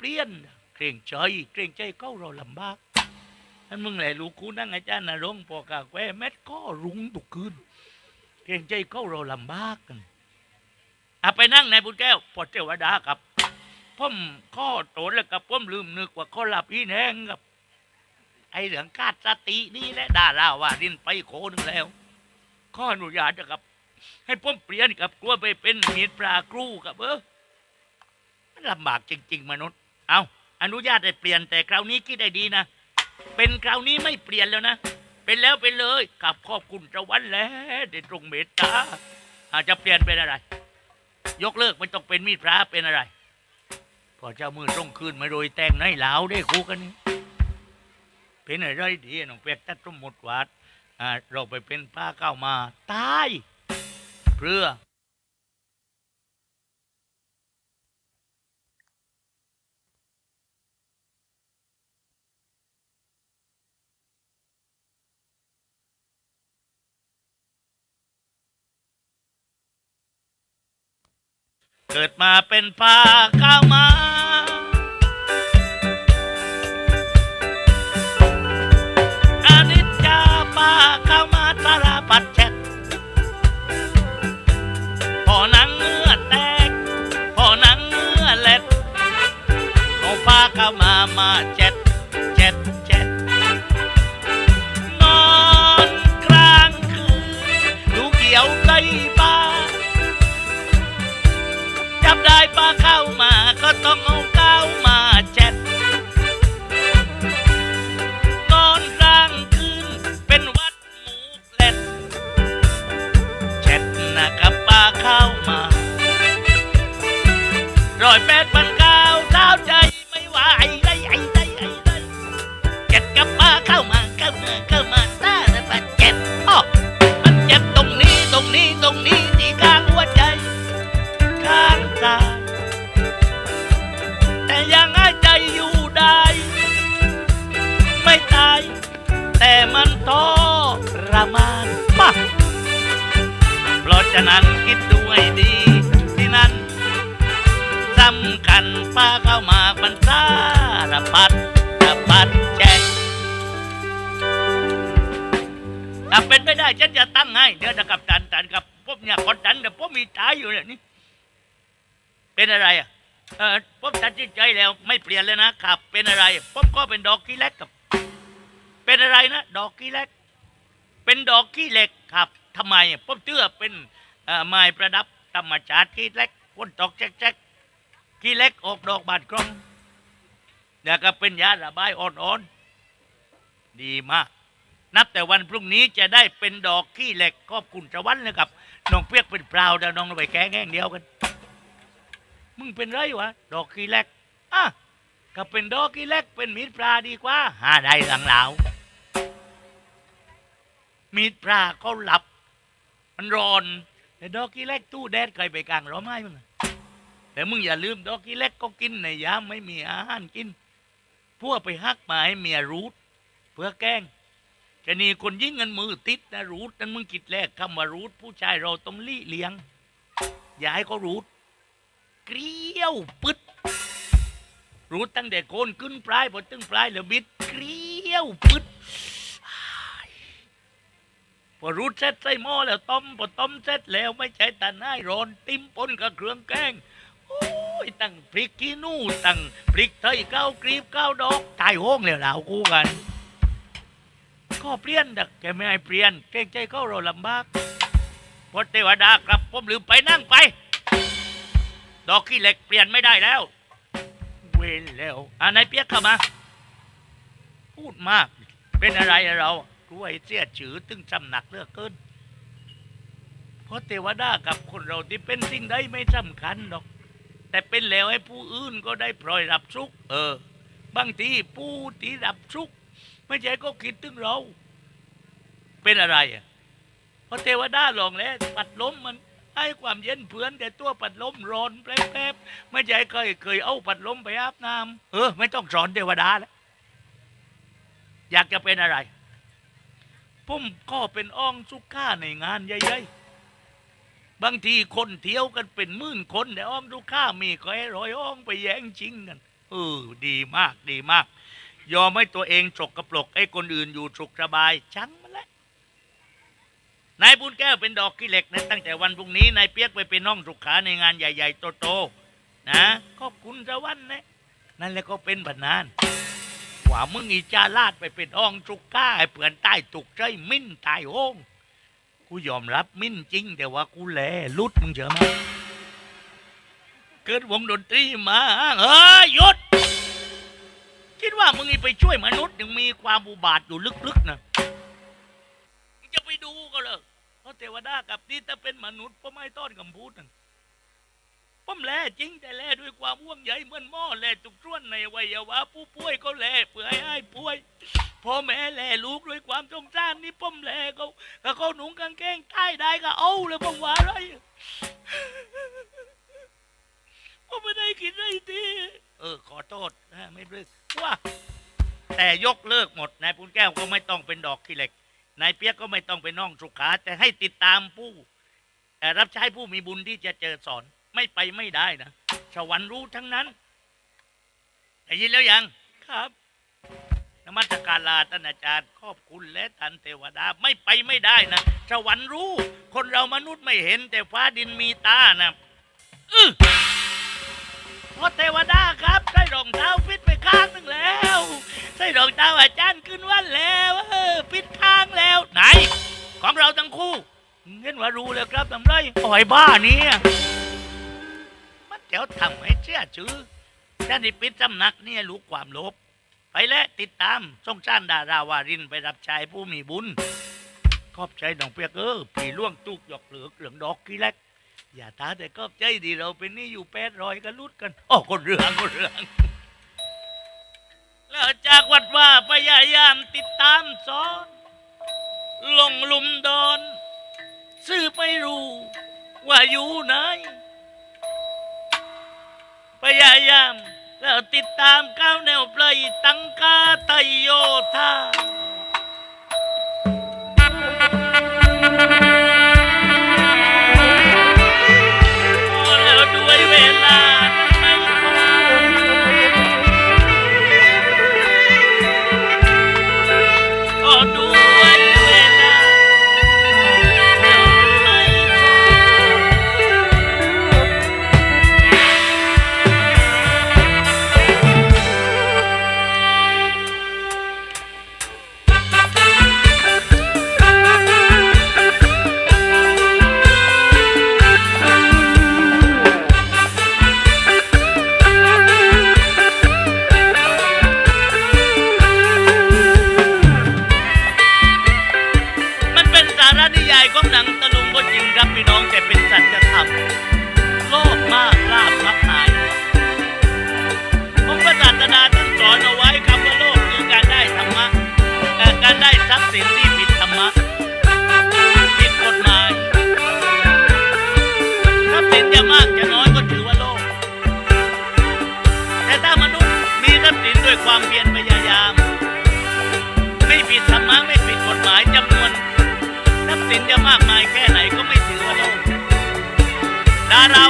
เปลี่ยนเกรงใจเกรงใจเขาเราลำบากนั่นมึงแหละลูกกูนั่งอาจารย์นรงค์พอกาแควเม็ดก็รุงตุกคืนเกรงใจเขาเราลำบากกันอะไปนั่งในบุญแก้วพอเทวดากับพ่อมข้อโตแล้วกับพ่อมลืมนึกว่าเขาหลับอีแหงกับ ไอเหลืองกาดสตินี่แหละดาราว่าดินไปโคนึงแล้วข้ออนุญาตนะครับ ให้พ่อมเปลี่ยนกับกลัวไปเป็นมีดปลาครูกับเออมันลำบากจริง ๆ มนุษย์ เอาอนุญาตให้เปลี่ยนแต่คราวนี้คิดได้ดีนะ เป็นคราวนี้ไม่เปลี่ยนแล้วนะ เป็นแล้วเป็นเลยกับขอบคุณจ้าวันแล้วเดตรงเมตตาอาจจะเปลี่ยนเป็นอะไร ยกเลิกไม่ต้องเป็นมีดพระเป็นอะไร พอเจ้ามือตรงคืนมาโดยแต่งในเหลาได้คู่กันนี่เป็นอะไรดีน้องเปียกตัดสมหมดวัดเราไปเป็นป้าเก้ามาตายเพื่อ เกิดมาเป็นป่าข้าวมา นะครับปลาเข้ามาร้อยแปดพัน ถ้าเป็นไม่ได้ฉันจะตั้งให้เดี๋ยวจะกับตันตันกับพวกเนี่ยคนตันเดี๋ยวพวกมีตายอยู่เนี่ยนี่เป็นอะไรอะเออผมตัดสินใจแล้วไม่เปลี่ยนเลยนะครับ เป็นอะไรผมก็เป็นดอกขี้เล็กกับ เป็นอะไรนะดอกขี้เล็ก เป็นดอกขี้เหล็กครับทำไมอะผมเชื่อเป็นเอ่อไม้ประดับธรรมชาติขี้เล็กพ่นตอกแจ๊กๆขี้เล็กออกดอกบานกล้องแล้วก็เป็นยาระบายอ่อนๆดีมาก นับแต่วันพรุ่งนี้จะได้เป็นดอกขี้เหล็กขอบคุณจวันเลยครับน้องเปียกเป็นเปล่าแต่น้องไปแกงแห้งเดียวกัน มึงเป็นไรวะดอกขี้เหล็กอะก็เป็นดอกขี้เหล็กเป็นมีดปลาดีกว่า หาได้หลังเหลามีดปลาเขาหลับ มันร้อนแต่ดอกขี้เหล็กตู้แดดเคยไปกลางร้อไม้มึงแต่มึงอย่าลืมดอกขี้เหล็กก็กินในยามไม่มีอาหารกินพวกไปฮักมาให้เมียรูดเพื่อแกล้ง จะนี่คนยิ่งเงินมือติดนะรูดนั้นมึงคิดแรกคำว่ารูดผู้ชายเราต้องลี่เลี้ยง อย่าให้เขารูดเกลียวปึ๊ดรูดตั้งแต่โคนขึ้นปลายพอตึงปลายแล้วบิดเกลียวปึ๊ดพอรูดเสร็จใส่หม้อแล้วต้มพอต้มเสร็จแล้วไม่ใช่แต่น้าร้อนติ้มปนกับเครื่องแกงโอ้ยตั้งพริกขี้นู่ตั้งพริกไทยเก้ากรีบเก้าดอกตายห้องแล้วเหล่าคู่กัน ก็เปลี่ยนดักแกไม่ให้เปลี่ยนเกรงใจเขาเราลำบากพอเทวดากลับผมลืมไปนั่งไป ดอกขี้เหล็กเปลี่ยนไม่ได้แล้ว เวนแล้วอ่านายเปียกเข้ามา พูดมาก เป็นอะไรเรารวยเสียชื่อตึงจำหนักเลือกเกินเพราะเทวดากับคนเราที่เป็นสิ่งใดไม่สำคัญหรอก แต่เป็นแล้วให้ผู้อื่นก็ได้พลอยรับสุข เออบางทีผู้ที่รับสุข ไม่ใช่ก็คิดถึงเรา เป็นอะไรอะเพราะเทวดาลองแล้วปัดลมมันให้ความเย็นเพื่อนแต่ตัวปัดลมร้อนแป๊บๆไม่ใช่เคยเคยเอาปัดลมไปอาบน้ำเออ ไม่ต้องสอนเทวดาแล้วอยากจะเป็นอะไรผมก็เป็นอ้องสุก้าในงานใหญ่ๆบางทีคนเที่ยวกันเป็นหมื่นคนแต่อ้องสุก้ามีก็ให้ร้อยอ้องไปแย่งชิงกันเออดีมากดีมาก ยอมให้ตัวเองจกกระปรกให้คนอื่นอยู่สุขสบายช่างมันแหละนายบุญแก้วเป็นดอกกิเหล็กนะตั้งแต่วันพรุ่งนี้นายเปียกไปเป็นน้องสุขาในงานใหญ่ๆโตๆนะขอบคุณสวรรค์นะนั่นแหละก็เป็นบันนานกว่ามึงอีจาลาดไปเป็นอ่องสุก้าให้เปื่อนใต้ตุกใจมิ้นตายโห้งกูยอมรับมิ้นจริง แต่ว่ากูแลลุดมึงเจอไหมเกิดวงดนตรีมาเฮ้ยหยุด คิดว่ามึงนี่ไปช่วยมนุษย์ยังมีความอุบาทอยู่ลึกๆนะมึงจะไปดูก็เลยเพราะเทวดากับนี่ถ้าเป็นมนุษย์ก็ไม่ต้อนคำพูดนั่นป้อมแลจริงแต่แลด้วยความห่วงใยเหมือนหม้อแลทุกส่วนในวัยวะผู้ป่วยก็แลเพื่อให้ให้ป่วยพ่อแม่แลลูกด้วยความสงสารนี่ป้อมแลเขาถ้าเขาหนุงกางเกงใต้ได้ก็เอาเลยป้อมว่าอะไรป้อมไม่ได้คิดอะไรที เออ ขอโทษนะไม่เลิกว่าแต่ยกเลิกหมดนายปุนแก้วก็ไม่ต้องเป็นดอกขี้เหล็กนายเปียกก็ไม่ต้องเป็นน้องสุขา แต่ให้ติดตามผู้เอ่อรับใช้ผู้มีบุญที่จะเจอสอน ไม่ไปไม่ได้นะสวรรค์รู้ทั้งนั้นได้ยินแล้วยังครับนมัสการลาท่านอาจารย์ขอบคุณและท่านเทวดาไม่ไปไม่ได้นะสวรรค์รู้ คนเรามนุษย์ไม่เห็นแต่ฟ้าดินมีตานะอื้อ พอเทวดาครับใส่รองเท้าปิดไปข้างหนึ่งแล้วใส่รองเท้าอาจารย์ขึ้นวันแล้วเออปิดข้างแล้วไหน ของเราทั้งคู่เงินว่ารู้แล้วครับทำไรอ่อยบ้านี่มันเดี๋ยวทำให้เชื่อชื่อท่านที่ปิดสำนักเนี่ยรู้ความลภไปและติดตามส่งชานดาราวารินไปรับใช้ผู้มีบุญขอบใจน้องเปียกเออผีล่วงตุกหยอกเหลือเหลืองดอกกีแลก อย่าตาแต่ก็ใจดีเราเป็นนี่อยู่แปดรอยกันลุดกันโอ้คนเรื่องคนเรื่อง แล้วจากวัดว่าพยายามติดตามสอนลงลุมดอนซื้อไม่รู้ว่าอยู่ไหนพยายามแล้วติดตามก้าวแนวปลายตังกาไตโยธา สินจะมากมายแค่ไหนก็ไม่ถือว่าโลกดารา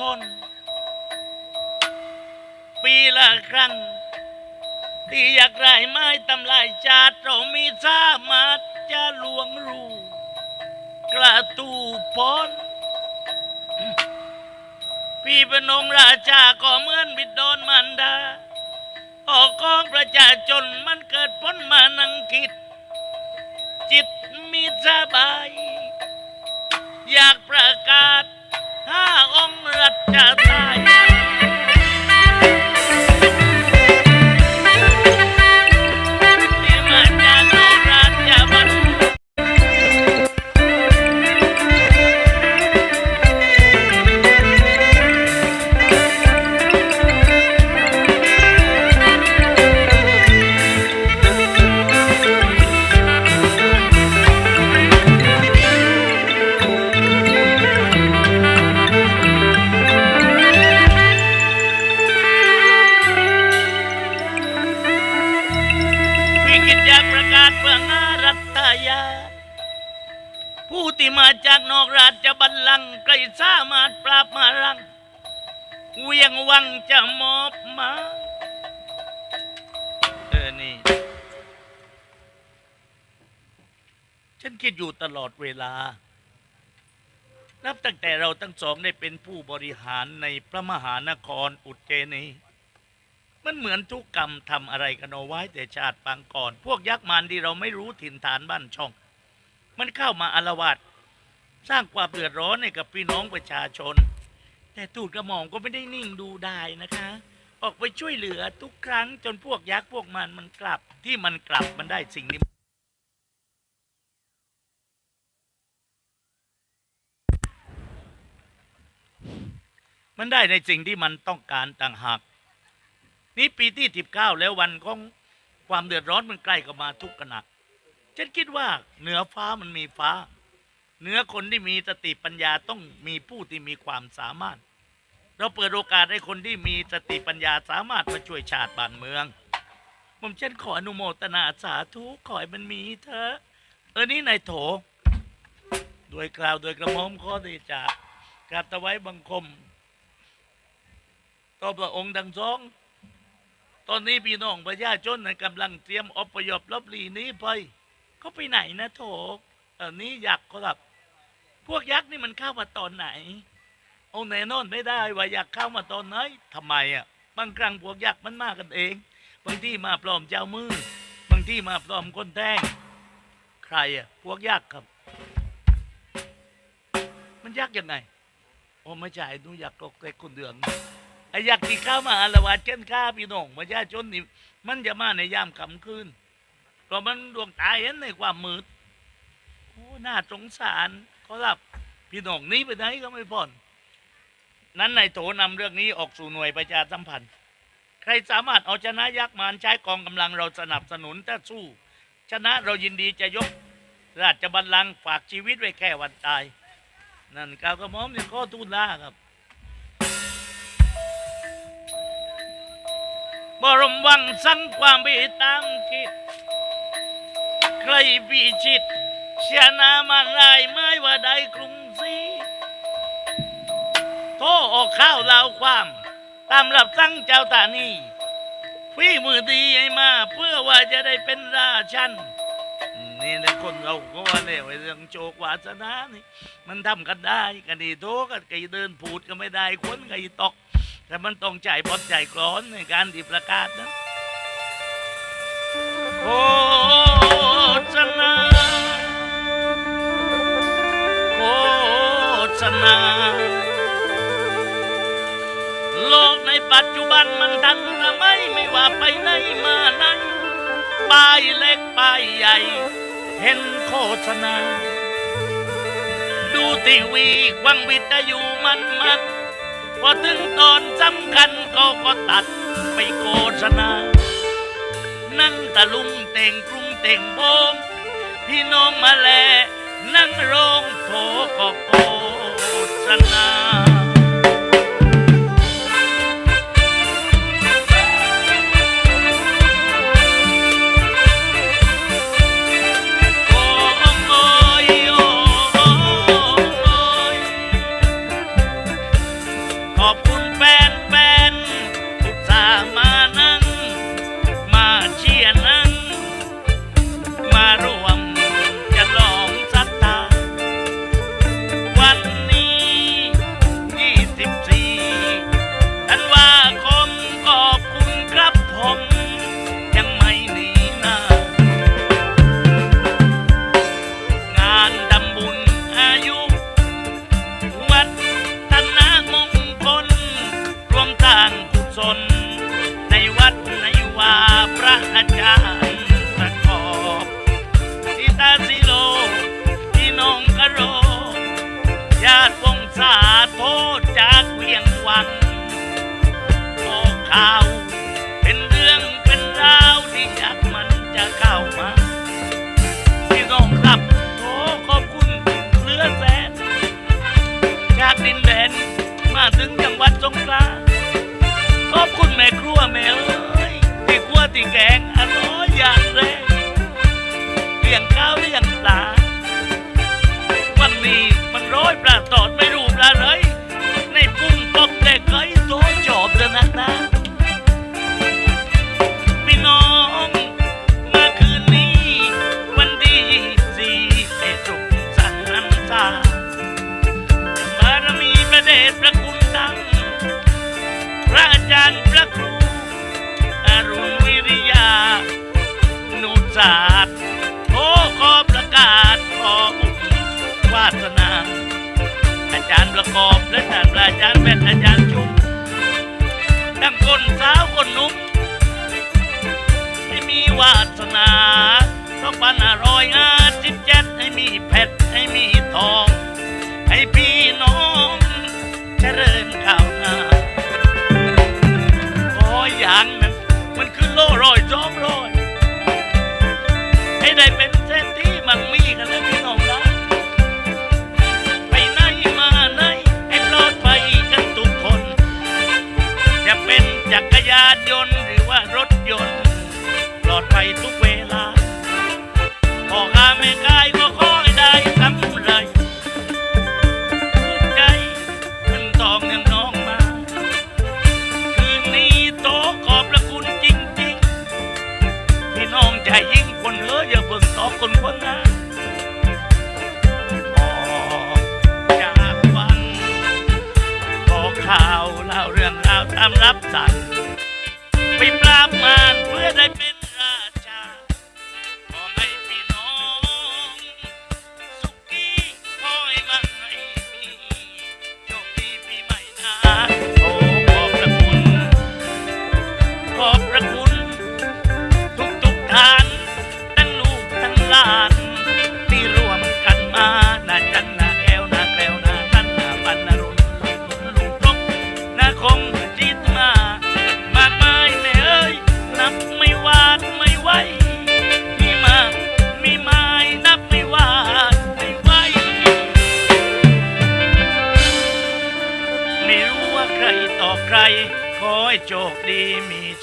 คน ปีละครั้ง ที่อยากไรไม้ตำลายชาติเรามีสามารถจะลวงรู้กระตูพรพี่เป็นองค์ราชาก็เหมือนบิดดอนมันดา ออกกองประชาชนมันเกิดพ้นมานังคิด จิตมีสบาย อยากประกาศ ห้าองค์รัชทาย ฉันคิดอยู่ตลอดเวลา นับตั้งแต่เราทั้งสองได้เป็นผู้บริหารในพระมหานครอุจเจนีมันเหมือนทุกกรรมทำอะไรกันเอาไว้แต่ชาติปางก่อน พวกยักษ์มารที่เราไม่รู้ถิ่นฐานบ้านช่อง มันเข้ามาอารวาสสร้างความเดือดร้อนให้กับพี่น้องประชาชน แต่ตูดกระหม่อมก็ไม่ได้นิ่งดูได้นะคะ ออกไปช่วยเหลือทุกครั้งจนพวกยักษ์พวกมันมันกลับที่มันกลับมันได้สิ่งนี้ มันได้ในสิ่งที่มันต้องการต่างหาก นี่ปีที่สิบเก้าแล้ววันของความเดือดร้อนมันใกล้เข้ามาทุกขณะฉันคิดว่าเหนือฟ้ามันมีฟ้า เหนือคนที่มีสติปัญญาต้องมีผู้ที่มีความสามารถ เราเปิดโอกาสให้คนที่มีสติปัญญาสามารถมาช่วยชาติบ้านเมืองผมฉันขออนุโมทนาสาธุขอให้มันมีเถอะเออนี่นายโถโดยกล่าวโดยกระหม่อมข้อเดชะกราบถวายบังคม ต่อพระองค์ดังสอง ตอนนี้พี่น้องประชาชนนะกำลังเตรียมอพยพลบหลีหนี้ไปเขาไปไหนนะโถเออนี้ยักษ์ครับ พวกยักษ์นี่มันเข้ามาตอนไหน เอาแน่นอนไม่ได้ว่ายักษ์เข้ามาตอนไหนทำไมอะ บางครั้งพวกยักษ์มันมากันเอง บางที่มาปลอมเจ้ามือ บางที่มาปลอมคนแทงใครอะ พวกยักษ์ครับ มันยักษ์ยังไงโอ้ไม่ใช่หนูอยักษ์ก็แค่คนเดือง ไอ้ยักษ์ที่เข้ามาอาละวาดเช่นข้าพี่น้องประชาชนนี่มันจะมาในยามค่ำคืนเพราะมันดวงตาเห็นในความมืดโอ้น่าสงสารเขารับพี่น้องนี้ไปไหนก็ไม่พ้นนั้นนายโถนำเรื่องนี้ออกสู่หน่วยประชาสัมพันธ์ ใครสามารถเอาชนะยักษ์มารใช้กองกำลังเราสนับสนุนถ้าสู้ ชนะเรายินดีจะยกราชบัลลังก์ฝากชีวิตไว้แค่วันตาย นั่นกาวกระหม่อมเนี่ยข้อทูลลาครับ บรมวังสั่งความไปตามคิดใครพิชิตเชียนะมาลายไม่ว่าใดกรุงศรีโทษออกข้าวลาวความตามรับสั่งเจ้าตานีฝีมือดีให้มา เพื่อว่าจะได้เป็นราชันนี่นะคนเราก็ว่าเนี่ยเรื่องโชควาสนานี่ มันทำกันได้กันดีโตกันไก่เดินผูดก็ไม่ได้คนไก่ตก แต่มันต้องใจบอดใจกรอนในการที่ประกาศนะโฆษณาโฆษณาโลกในปัจจุบันมันทันสมัยไม่ว่าไปไหนมาไหนป้ายเล็กป้ายใหญ่ เห็นโฆษณา ดูทีวีวังวิทยุมันมัน พอถึงตอนสำคัญก็ก็ตัดไปโฆษณา นั่งตะลุงเต่งกรุงเต่งโบงพี่น้องมาแล นั่งโรงโถก็โฆษณา จากดินแดน มาถึงจังหวัดสงขลาขอบคุณแม่ครัวแม่เอ้ยที่ครัวที่แกงอร่อยอย่างแรงเลี้ยงข้าวเลี้ยงปลาวันนี้มันร้อยปลาตอดไม่รู้ปลาเลยในปุ้งปอกแต่ไก่โตจ พันห้าร้อยห้าสิบเจ็ดให้มีเพชรให้มีทอง ให้พี่น้องเจริญก้าวหน้าโอ้ยอย่างนั้นมันคือโล่รอยจอมรอย ให้ได้เป็นเศรษฐีมั่งมีกันแล้วพี่น้องนะไปไหนมาไหนให้ปลอดภัยกันทุกคน จะเป็นจักรยานยนต์หรือว่ารถยนต์ ปลอดภัยทุก เอออย่าเบิ่งต่อคนคนนะออกจากวังบอกข่าวเล่าเรื่องราวตามรับสั่งไปปราบมาร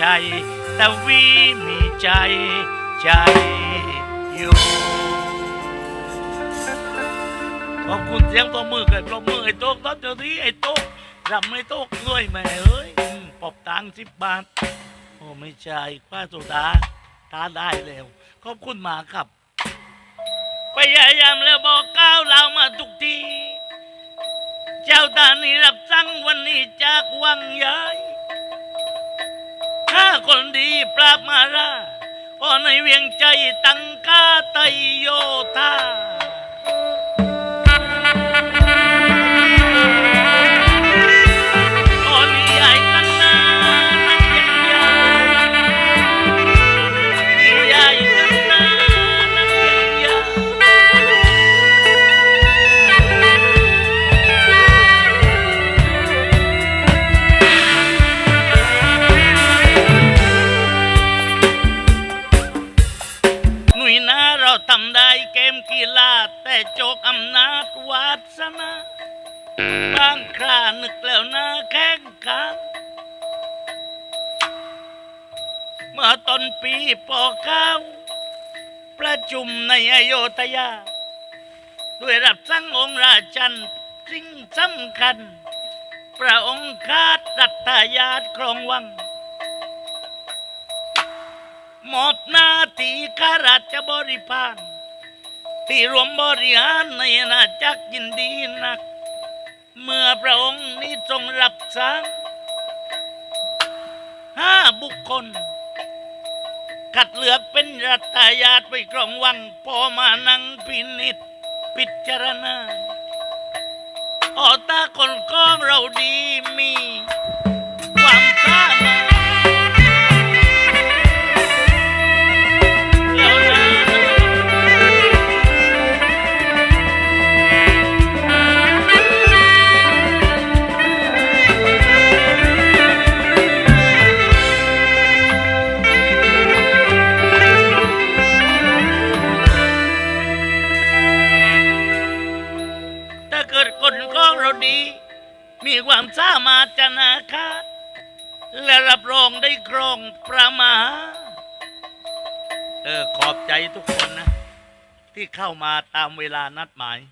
ชัยแต่วีมีใจใจอยู่ขอบคุณเสียงตัวมือเกิดตัวมือไอ้โต๊ะตอนเดี๋ยวนี้ไอ้โต๊ะรำไม่โต๊ะเงยแม่เอ้ยปอบตังสิบบาทโอ้ไม่ใช่คว้าโซดาตาได้แล้วขอบคุณมาครับพยายามแล้วบอกก้าวเรามาทุกที เจ้าตานี่รับสั่งวันนี้จากวังใหญ่ถ้า คนดีปราบมาราพอในเวียงใจตั้งกาไตโยธา สั่งองค์ราชันสิ่งสำคัญ พระองค์คาดรัตยาตครองวังมอบหน้าที่ข้าราชบริพารที่รวมบริหารในอาณาจักรยินดีนัก เมื่อพระองค์นี้ทรงรับสั่งห้าบุคคลคัดเลือกเป็นรัตยาตไปครองวังพอมานั่งพินิษ พิจารณาออตาคนกล้องเราดีมี I